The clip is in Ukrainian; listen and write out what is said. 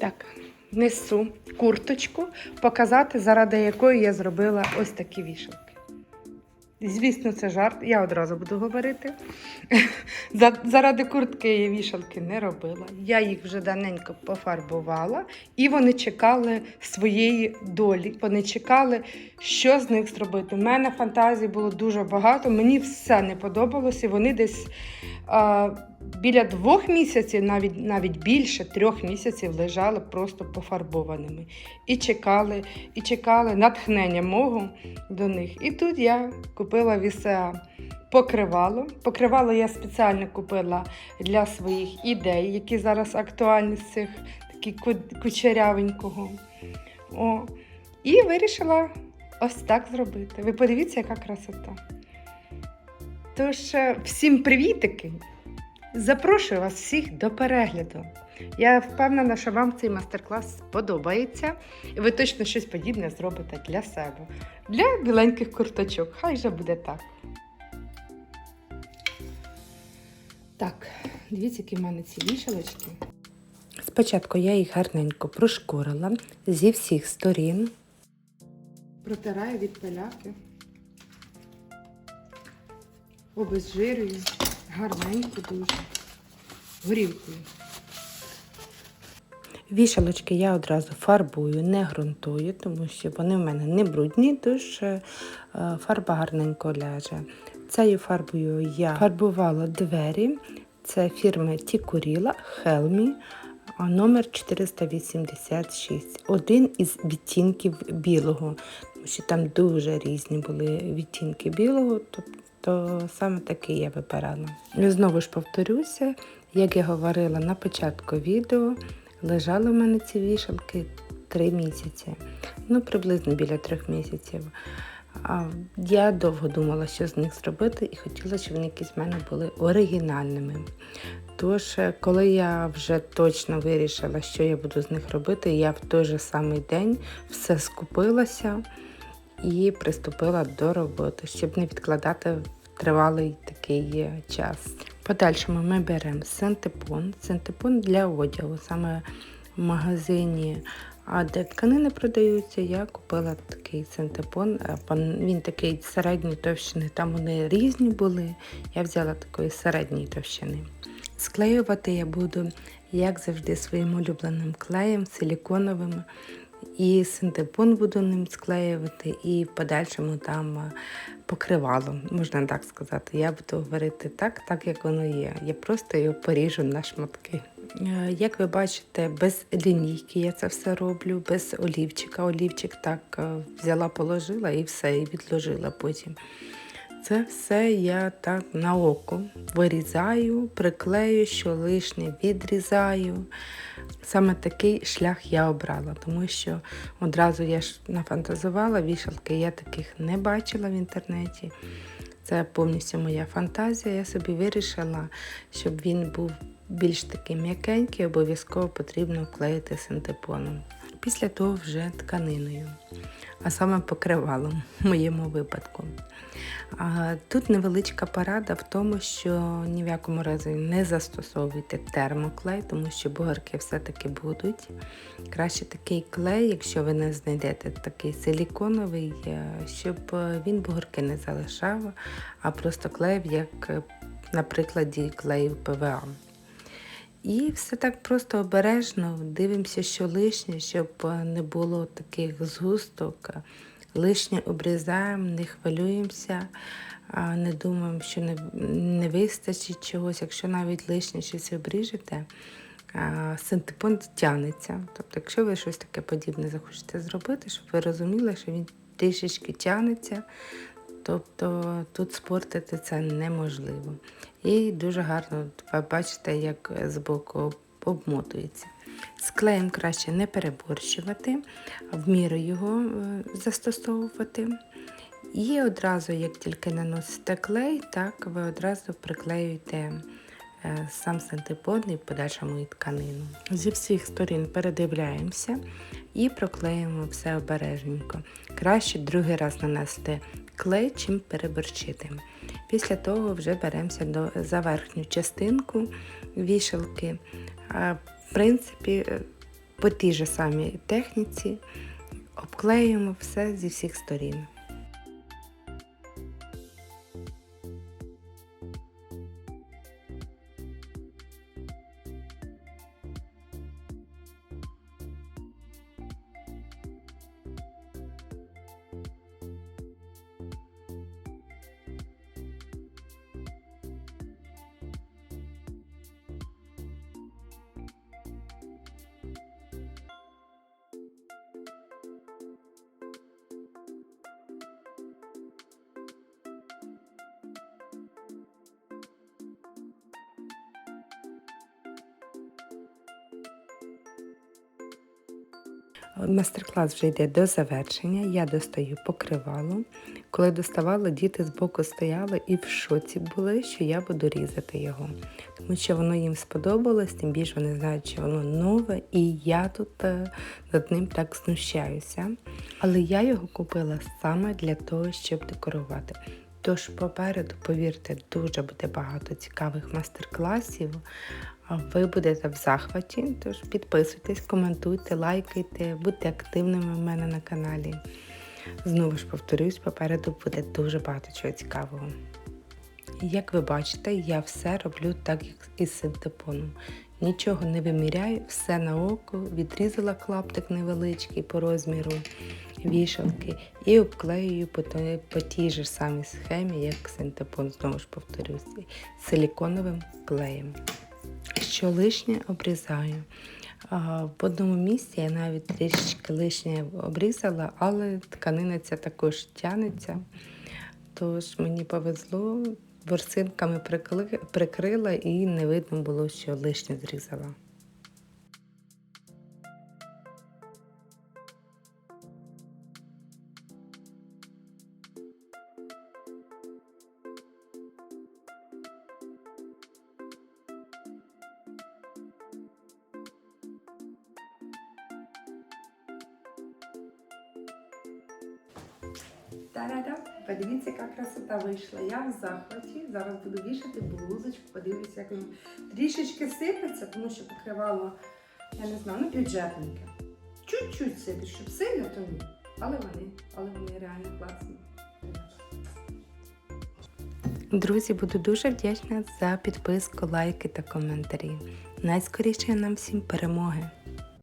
Так, несу курточку, показати, заради якої я зробила ось такі вішалки. Звісно, це жарт, я одразу буду говорити. Заради куртки я вішалки не робила. Я їх вже давненько пофарбувала, і вони чекали своєї долі. Вони чекали, що з них зробити. У мене фантазій було дуже багато, мені все не подобалось, і вони десь біля двох місяців, навіть навіть більше трьох місяців, лежали просто пофарбованими. І чекали, і чекали натхнення мого до них. І тут я купила віса покривало. Покривало я спеціально купила для своїх ідей, які зараз актуальні з цих такі кучерявенького. О, і вирішила ось так зробити. Ви подивіться, яка красота. Тож, е, всім привітики! Запрошую вас всіх до перегляду. Я впевнена, що вам цей майстер-клас сподобається, і ви точно щось подібне зробите для себе, для біленьких курточок. Хай же буде так. Так, дивіться, які в мене ці вішалочки. Спочатку я їх гарненько прошкорила зі всіх сторін. Протираю від пиляки. Обезжирюю гарненько дуже. Горілкою. Вішалочки я одразу фарбую, не ґрунтую, тому що вони в мене не брудні, тож е, фарба гарненько ляже. Цією фарбою я фарбувала двері. Це фірми Тікуріла Хелмі номер 486. Один із відтінків білого, тому що там дуже різні були відтінки білого, тобто саме такий я вибирала. І знову ж повторюся, як я говорила на початку відео, лежали в мене ці вішалки три місяці, ну приблизно біля трьох місяців. Я довго думала, що з них зробити, і хотіла, щоб вони якісь в мене були оригінальними. Тож, е, коли я вже точно вирішила, що я буду з них робити, я в той же самий день все скупилася і приступила до роботи, щоб не відкладати тривалий такий е, час. Подальшому ми беремо синтепон. Синтепон для одягу. Саме в магазині, а де тканини продаються, я купила такий синтепон. Е, Він такий середньої товщини, там вони різні були. Я взяла такої середньої товщини. Склеювати я буду, як завжди, своїм улюбленим клеєм, силіконовим. І синтепон буду ним склеювати, і в подальшому там покривало, можна так сказати. Я буду говорити так, так як воно є. Я просто його поріжу на шматки. Е, Як ви бачите, без лінійки я це все роблю, без олівчика. Олівчик так е, взяла, положила і все, і відложила потім. Це все я так на око вирізаю, приклею, що лишнє відрізаю. Саме такий шлях я обрала, тому що одразу я ж нафантазувала вішалки, я таких не бачила в інтернеті. Це повністю моя фантазія. Я собі вирішила, щоб він був більш такий м'якенький, обов'язково потрібно вклеїти синтепоном. Після того вже тканиною, а саме покривалом в моєму випадку. Тут невеличка порада в тому, що ні в якому разі не застосовуйте термоклей, тому що бугорки все-таки будуть. Краще такий клей, якщо ви не знайдете такий силіконовий, е, щоб е, він бугорки не залишав, а просто клеїв, як е, на прикладі клеїв ПВА. І все так просто обережно дивимося, що лишнє, щоб е, не було таких згусток. Лишнє обрізаємо, не хвилюємося, не думаємо, що не, не вистачить чогось. Якщо навіть лишнє щось обріжете, а, синтепон тягнеться. Тобто, якщо ви щось таке подібне захочете зробити, щоб ви розуміли, що він трішечки тягнеться, тобто тут спортити це неможливо. І дуже гарно бачите, як збоку обмотується. З клеєм краще не переборщувати, в міру його е, застосовувати. І одразу, як тільки наносите клей, так ви одразу приклеюєте е, сам синтепон і подальшому і тканину. Зі всіх сторін передивляємося і проклеїмо все обережненько. Краще другий раз нанести клей, чим переборчити. Після того вже беремося до, за верхню частинку вішалки. А, В принципі, е, по тій же самій техніці обклеюємо все зі всіх сторін. Мастер-клас вже йде до завершення. Я достаю покривало. Коли доставала, діти збоку стояли і в шоці були, що я буду різати його. Тому що воно їм сподобалось, тим більше вони знають, що воно нове, і я тут е, над ним так знущаюся. Але я його купила саме для того, щоб декорувати. Тож попереду, повірте, дуже буде багато цікавих майстер-класів. Ви будете в захваті, тож підписуйтесь, коментуйте, лайкайте, будьте активними в мене на каналі. Знову ж повторюсь, попереду буде дуже багато чого цікавого. Як ви бачите, я все роблю так, як із синтепоном. Нічого не виміряю, все на око, відрізала клаптик невеличкий по розміру вішалки і обклеюю по, по тій же самій схемі, як синтепон, знову ж повторюсь, силіконовим клеєм. Що лишнє обрізаю. В одному місці я навіть трішечки лишнє обрізала, але тканина ця також тянеться. Тож мені повезло, ворсинками прикрила і не видно було, що лишнє зрізала. Та-да-да! Подивіться, яка красота вийшла. Я в захваті. Зараз буду вішати блузочку, подивлюся, як він трішечки сипеться, тому що покривало, я не знаю, ну бюджетненьке. Чуть-чуть сипить, щоб сильно, то ні. Але вони, але вони реально класні. Друзі, буду дуже вдячна за підписку, лайки та коментарі. Найскоріше нам всім перемоги!